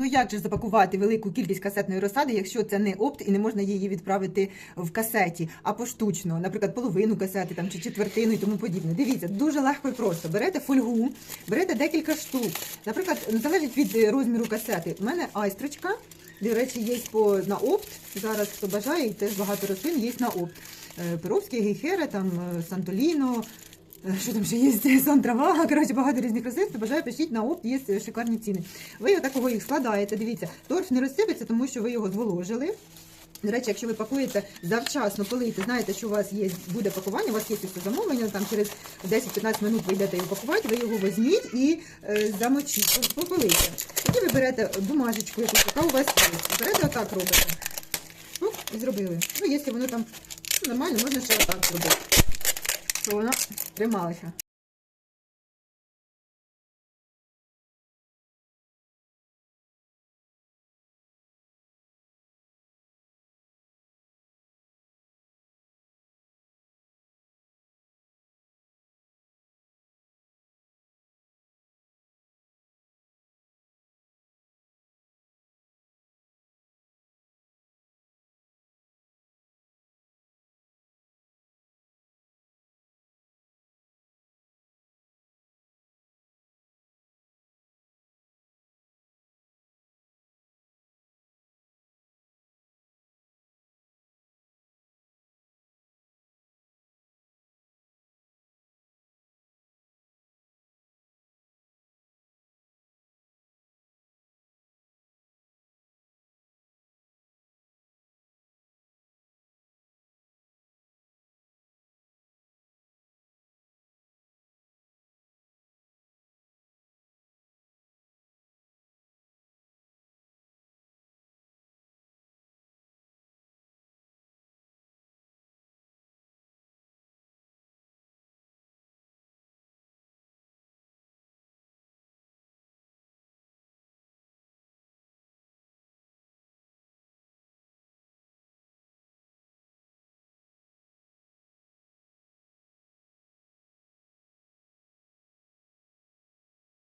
Ну як же запакувати велику кількість касетної розсади, якщо це не опт і не можна її відправити в касеті, а поштучно, наприклад, половину касети там чи четвертину і тому подібне. Дивіться, дуже легко і просто. Берете фольгу, берете декілька штук. Наприклад, залежить від е, розміру касети. У мене айстрочка. До речі, є по на опт. Зараз хто бажає, і теж багато рослин є на опт. Е, Перовські, гейхера, там е, Сантоліно. Е, Що там ще є? Сон трава, коротше, багато різних. Хто бажає, пишіть на опт, є е, шикарні ціни. Ви отакого їх складаєте. Дивіться, торф не розсипеться, тому що ви його зволожили. До речі, якщо ви пакуєте завчасно, ви знаєте, що у вас є буде пакування, у вас є це замовлення, там через 10-15 минут ви йдете його пакувати, ви його візьміть і е, замочіть, попилите. Тоді ви берете бумажечку, якусь, яка у вас є. Берете отак робите. Ну, і зробили. Ну, якщо воно там нормально, можна ще отак зробити. Щоб воно трималося.